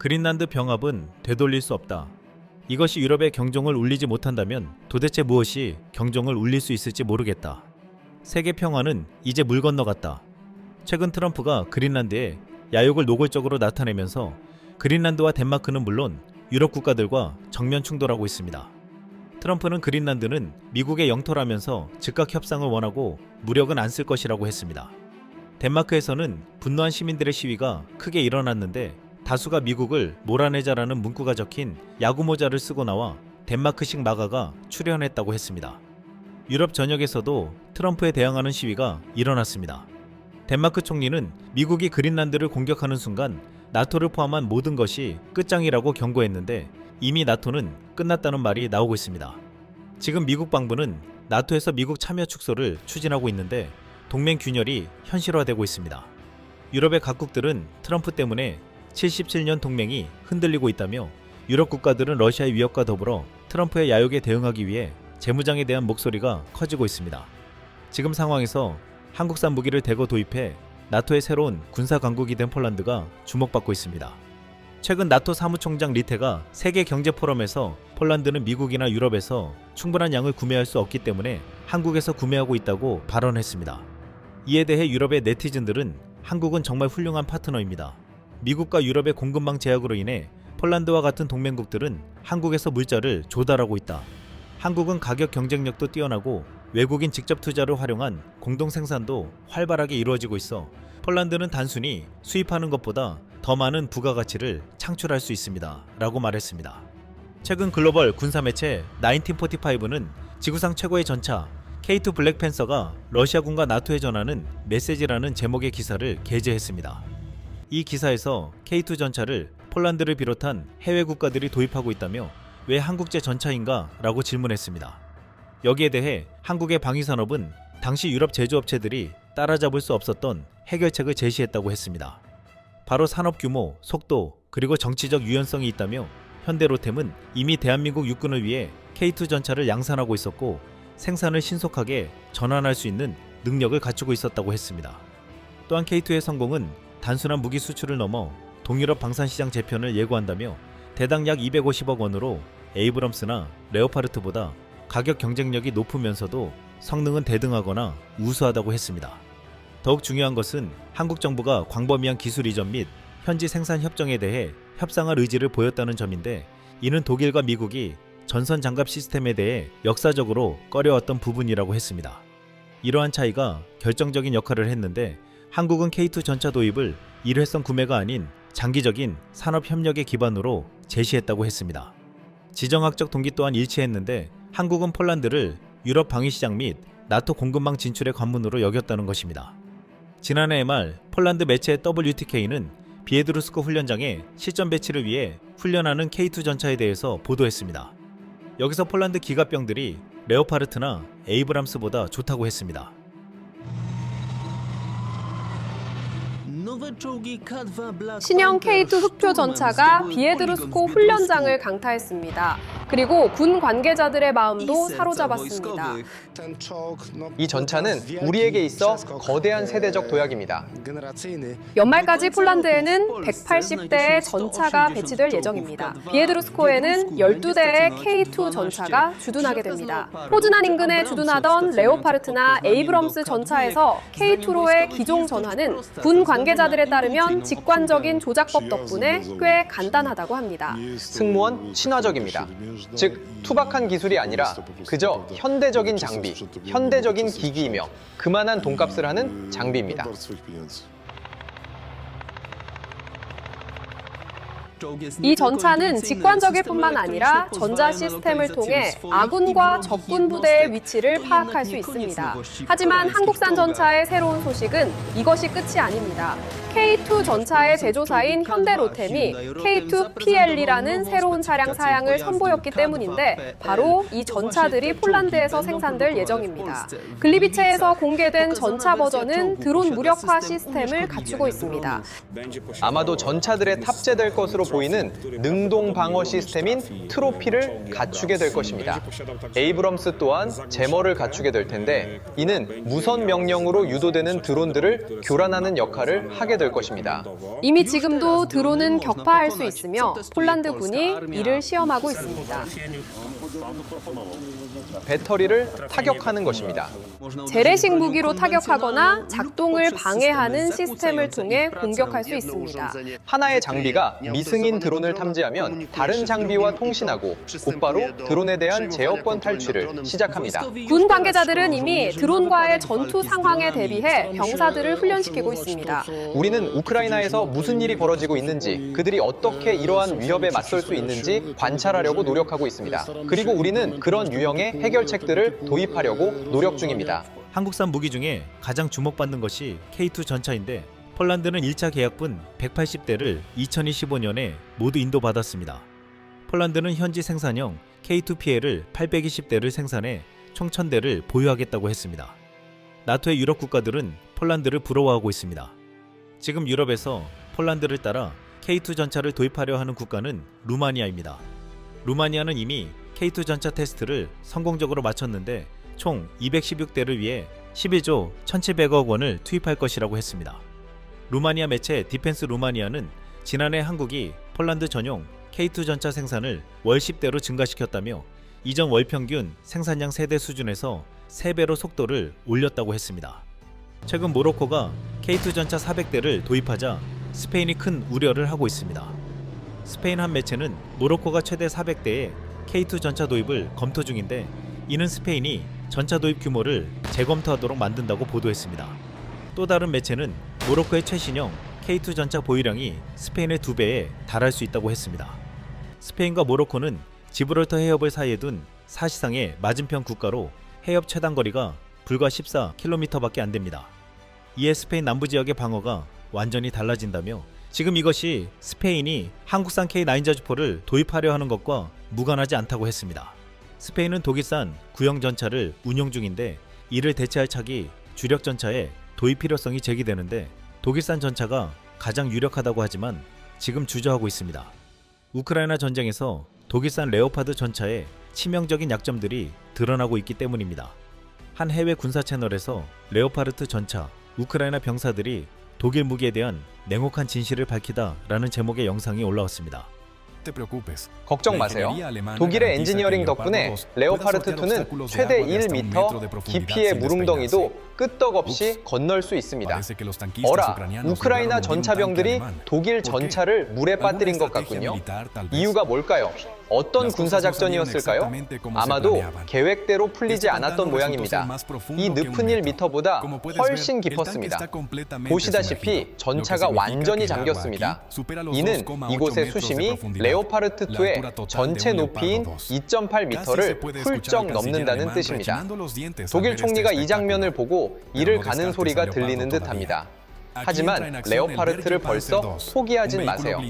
그린란드 병합은 되돌릴 수 없다. 이것이 유럽의 경종을 울리지 못한다면 도대체 무엇이 경종을 울릴 수 있을지 모르겠다. 세계 평화는 이제 물 건너갔다. 최근 트럼프가 그린란드에 야욕을 노골적으로 나타내면서 그린란드와 덴마크는 물론 유럽 국가들과 정면 충돌하고 있습니다. 트럼프는 그린란드는 미국의 영토라면서 즉각 협상을 원하고 무력은 안 쓸 것이라고 했습니다. 덴마크에서는 분노한 시민들의 시위가 크게 일어났는데 다수가 미국을 몰아내자라는 문구가 적힌 야구 모자를 쓰고 나와 덴마크식 마가가 출연했다고 했습니다. 유럽 전역에서도 트럼프에 대항하는 시위가 일어났습니다. 덴마크 총리는 미국이 그린란드를 공격하는 순간 나토를 포함한 모든 것이 끝장이라고 경고했는데 이미 나토는 끝났다는 말이 나오고 있습니다. 지금 미국 방부는 나토에서 미국 참여 축소를 추진하고 있는데 동맹 균열이 현실화되고 있습니다. 유럽의 각국들은 트럼프 때문에 77년 동맹이 흔들리고 있다며 유럽 국가들은 러시아의 위협과 더불어 트럼프의 야욕에 대응하기 위해 재무장에 대한 목소리가 커지고 있습니다. 지금 상황에서 한국산 무기를 대거 도입해 나토의 새로운 군사 강국이 된 폴란드가 주목받고 있습니다. 최근 나토 사무총장 리테가 세계 경제 포럼에서 폴란드는 미국이나 유럽에서 충분한 양을 구매할 수 없기 때문에 한국에서 구매하고 있다고 발언했습니다. 이에 대해 유럽의 네티즌들은 한국은 정말 훌륭한 파트너입니다. 미국과 유럽의 공급망 제약으로 인해 폴란드와 같은 동맹국들은 한국에서 물자를 조달하고 있다. 한국은 가격 경쟁력도 뛰어나고 외국인 직접 투자를 활용한 공동 생산도 활발하게 이루어지고 있어 폴란드는 단순히 수입하는 것보다 더 많은 부가가치를 창출할 수 있습니다. 라고 말했습니다. 최근 글로벌 군사 매체 1945는 지구상 최고의 전차 K2 블랙팬서가 러시아군과 나토에 전하는 메시지라는 제목의 기사를 게재했습니다. 이 기사에서 K2 전차를 폴란드를 비롯한 해외 국가들이 도입하고 있다며 왜 한국제 전차인가? 라고 질문했습니다. 여기에 대해 한국의 방위산업은 당시 유럽 제조업체들이 따라잡을 수 없었던 해결책을 제시했다고 했습니다. 바로 산업 규모, 속도, 그리고 정치적 유연성이 있다며 현대로템은 이미 대한민국 육군을 위해 K2 전차를 양산하고 있었고 생산을 신속하게 전환할 수 있는 능력을 갖추고 있었다고 했습니다. 또한 K2의 성공은 단순한 무기 수출을 넘어 동유럽 방산시장 재편을 예고한다며 대당 약 250억 원으로 에이브럼스나 레오파르트보다 가격 경쟁력이 높으면서도 성능은 대등하거나 우수하다고 했습니다. 더욱 중요한 것은 한국 정부가 광범위한 기술 이전 및 현지 생산 협정에 대해 협상할 의지를 보였다는 점인데 이는 독일과 미국이 전선 장갑 시스템에 대해 역사적으로 꺼려왔던 부분이라고 했습니다. 이러한 차이가 결정적인 역할을 했는데 한국은 K2 전차 도입을 일회성 구매가 아닌 장기적인 산업 협력의 기반으로 제시했다고 했습니다. 지정학적 동기 또한 일치했는데 한국은 폴란드를 유럽 방위 시장 및 나토 공급망 진출의 관문으로 여겼다는 것입니다. 지난해 말 폴란드 매체 WTK는 비에드루스코 훈련장에 실전 배치를 위해 훈련하는 K2 전차에 대해서 보도했습니다. 여기서 폴란드 기갑병들이 레오파르트나 에이브람스보다 좋다고 했습니다. 신형 K2 흑표 전차가 비에드루스코 훈련장을 강타했습니다. 그리고 군 관계자들의 마음도 사로잡았습니다. 이 전차는 우리에게 있어 거대한 세대적 도약입니다. 연말까지 폴란드에는 180대의 전차가 배치될 예정입니다. 비에드루스코에는 12대의 K2 전차가 주둔하게 됩니다. 포즈난 인근에 주둔하던 레오파르트나 에이브럼스 전차에서 K2로의 기종 전환은 군 관계자들에 따르면 직관적인 조작법 덕분에 꽤 간단하다고 합니다. 승무원 친화적입니다. 즉 투박한 기술이 아니라 그저 현대적인 장비, 현대적인 기기이며 그만한 돈값을 하는 장비입니다. 이 전차는 직관적일 뿐만 아니라 전자 시스템을 통해 아군과 적군 부대의 위치를 파악할 수 있습니다. 하지만 한국산 전차의 새로운 소식은 이것이 끝이 아닙니다. K2 전차의 제조사인 현대로템이 K2PL이라는 새로운 차량 사양을 선보였기 때문인데 바로 이 전차들이 폴란드에서 생산될 예정입니다. 글리비체에서 공개된 전차 버전은 드론 무력화 시스템을 갖추고 있습니다. 아마도 전차들에 탑재될 것으로 보이는 능동 방어 시스템인 트로피를 갖추게 될 것입니다. 에이브럼스 또한 제머를 갖추게 될 텐데 이는 무선 명령으로 유도되는 드론들을 교란하는 역할을 하게 될 것입니다. 이미 지금도 드론은 격파할 수 있으며 폴란드 군이 이를 시험하고 있습니다. 배터리를 타격하는 것입니다. 재래식 무기로 타격하거나 작동을 방해하는 시스템을 통해 공격할 수 있습니다. 하나의 장비가 미승인 드론을 탐지하면 다른 장비와 통신하고 곧바로 드론에 대한 제어권 탈취를 시작합니다. 군 관계자들은 이미 드론과의 전투 상황에 대비해 병사들을 훈련시키고 있습니다. 우리는 우크라이나에서 무슨 일이 벌어지고 있는지, 그들이 어떻게 이러한 위협에 맞설 수 있는지 관찰하려고 노력하고 있습니다. 그리고 우리는 그런 유형의 해결책들을 도입하려고 노력 중입니다. 한국산 무기 중에 가장 주목받는 것이 K2 전차인데 폴란드는 1차 계약분 180대를 2025년에 모두 인도받았습니다. 폴란드는 현지 생산형 K2PL을 820대를 생산해 총 1000대를 보유하겠다고 했습니다. 나토의 유럽 국가들은 폴란드를 부러워하고 있습니다. 지금 유럽에서 폴란드를 따라 K2 전차를 도입하려 하는 국가는 루마니아입니다. 루마니아는 이미 K2 전차 테스트를 성공적으로 마쳤는데 총 216대를 위해 11조 1,700억 원을 투입할 것이라고 했습니다. 루마니아 매체 디펜스 루마니아는 지난해 한국이 폴란드 전용 K2 전차 생산을 월 10대로 증가시켰다며 이전 월 평균 생산량 세대 수준에서 3배로 속도를 올렸다고 했습니다. 최근 모로코가 K2 전차 400대를 도입하자 스페인이 큰 우려를 하고 있습니다. 스페인 한 매체는 모로코가 최대 400대의 K2 전차 도입을 검토 중인데 이는 스페인이 전차 도입 규모를 재검토하도록 만든다고 보도했습니다. 또 다른 매체는 모로코의 최신형 K2 전차 보유량이 스페인의 두 배에 달할 수 있다고 했습니다. 스페인과 모로코는 지브롤터 해협을 사이에 둔 사시상의 맞은편 국가로 해협 최단 거리가 불과 14km밖에 안 됩니다. 이에 스페인 남부 지역의 방어가 완전히 달라진다며 지금 이것이 스페인이 한국산 K9 자주포를 도입하려 하는 것과 무관하지 않다고 했습니다. 스페인은 독일산 구형 전차를 운용 중인데 이를 대체할 차기 주력 전차에 도입 필요성이 제기되는데 독일산 전차가 가장 유력하다고 하지만 지금 주저하고 있습니다. 우크라이나 전쟁에서 독일산 레오파드 전차의 치명적인 약점들이 드러나고 있기 때문입니다. 한 해외 군사 채널에서 레오파르트 전차, 우크라이나 병사들이 독일 무기에 대한 냉혹한 진실을 밝히다 라는 제목의 영상이 올라왔습니다. 걱정 마세요. 독일의 엔지니어링 덕분에 레오파르트 2는 최대 1m 깊이의 물웅덩이도 끄떡없이 건널 수 있습니다. 어라, 우크라이나 전차병들이 독일 전차를 물에 빠뜨린 것 같군요. 이유가 뭘까요? 어떤 군사작전이었을까요? 아마도 계획대로 풀리지 않았던 모양입니다. 이 늪은 1m보다 훨씬 깊었습니다. 보시다시피 전차가 완전히 잠겼습니다. 이는 이곳의 수심이 레 오파르트 2의 전체 높이인 2.8m를 훌쩍 넘는다는 뜻입니다. 독일 총리가 이 장면을 보고 이를 가는 소리가 들리는 듯합니다. 하지만 레오파르트를 벌써 포기하진 마세요.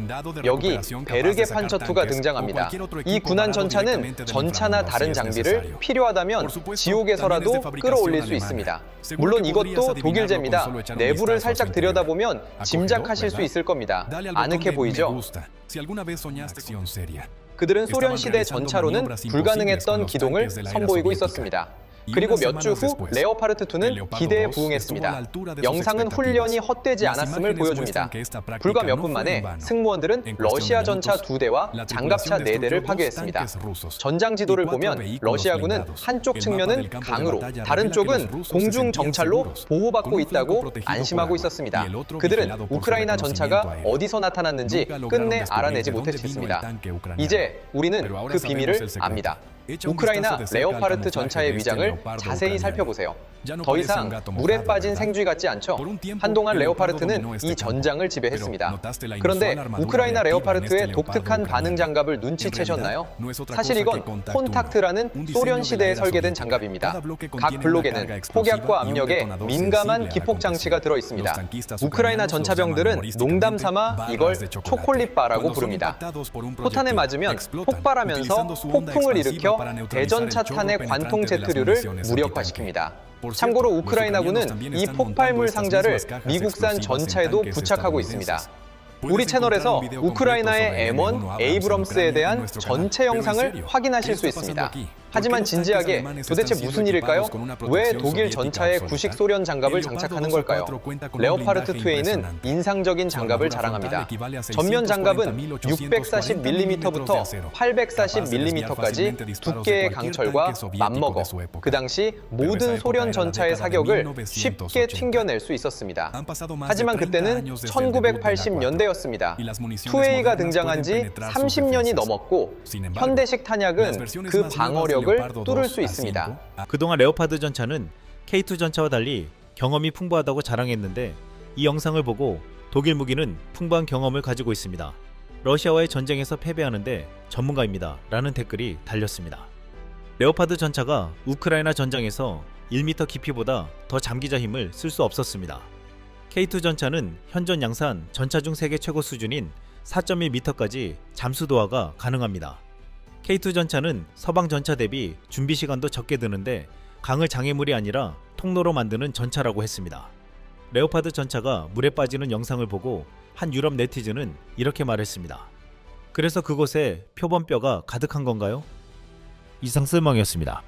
여기 베르게 판처2가 등장합니다. 이 군한 전차는 전차나 다른 장비를 필요하다면 지옥에서라도 끌어올릴 수 있습니다. 물론 이것도 독일제입니다. 내부를 살짝 들여다보면 짐작하실 수 있을 겁니다. 아늑해 보이죠? 그들은 소련 시대 전차로는 불가능했던 기동을 선보이고 있었습니다. 그리고 몇 주 후 레오파르트 2는 기대에 부응했습니다. 영상은 훈련이 헛되지 않았음을 보여줍니다. 불과 몇 분 만에 승무원들은 러시아 전차 두 대와 장갑차 네 대를 파괴했습니다. 전장 지도를 보면 러시아군은 한쪽 측면은 강으로, 다른 쪽은 공중 정찰로 보호받고 있다고 안심하고 있었습니다. 그들은 우크라이나 전차가 어디서 나타났는지 끝내 알아내지 못했습니다. 이제 우리는 그 비밀을 압니다. 우크라이나 레오파르트 전차의 위장을 자세히 살펴보세요. 더 이상 물에 빠진 생쥐 같지 않죠? 한동안 레오파르트는 이 전장을 지배했습니다. 그런데 우크라이나 레오파르트의 독특한 반응 장갑을 눈치채셨나요? 사실 이건 콘탁트라는 소련 시대에 설계된 장갑입니다. 각 블록에는 폭약과 압력에 민감한 기폭 장치가 들어 있습니다. 우크라이나 전차병들은 농담 삼아 이걸 초콜릿바라고 부릅니다. 포탄에 맞으면 폭발하면서 폭풍을 일으켜 대전 차 탄의 관통 제트류를 무력화시킵니다. 참고로 우크라이나군은 이 폭발물 상자를 미국산 전차에도 부착하고 있습니다. 우리 채널에서 우크라이나의 M1 에이브럼스에 대한 전체 영상을 확인하실 수 있습니다. 하지만 진지하게 도대체 무슨 일일까요? 왜 독일 전차에 구식 소련 장갑을 장착하는 걸까요? 레오파르트 2A는 인상적인 장갑을 자랑합니다. 전면 장갑은 640mm부터 840mm까지 두께의 강철과 맞먹어 그 당시 모든 소련 전차의 사격을 쉽게 튕겨낼 수 있었습니다. 하지만 그때는 1980년대였습니다. 2A가 등장한 지 30년이 넘었고 현대식 탄약은 그 방어력 을 뚫을 수 있습니다. 그동안 레오파드 전차는 K2 전차와 달리 경험이 풍부하다고 자랑했는데 이 영상을 보고 독일 무기는 풍부한 경험을 가지고 있습니다. 러시아와의 전쟁에서 패배하는데 전문가입니다. 라는 댓글이 달렸습니다. 레오파드 전차가 우크라이나 전장에서 1m 깊이보다 더 잠기자 힘을 쓸 수 없었습니다. K2 전차는 현존 양산 전차 중 세계 최고 수준인 4.1m까지 잠수 도하가 가능합니다. K2 전차는 서방 전차 대비 준비 시간도 적게 드는데 강을 장애물이 아니라 통로로 만드는 전차라고 했습니다. 레오파드 전차가 물에 빠지는 영상을 보고 한 유럽 네티즌은 이렇게 말했습니다. 그래서 그곳에 표범뼈가 가득한 건가요? 이상 쓸멍이었습니다.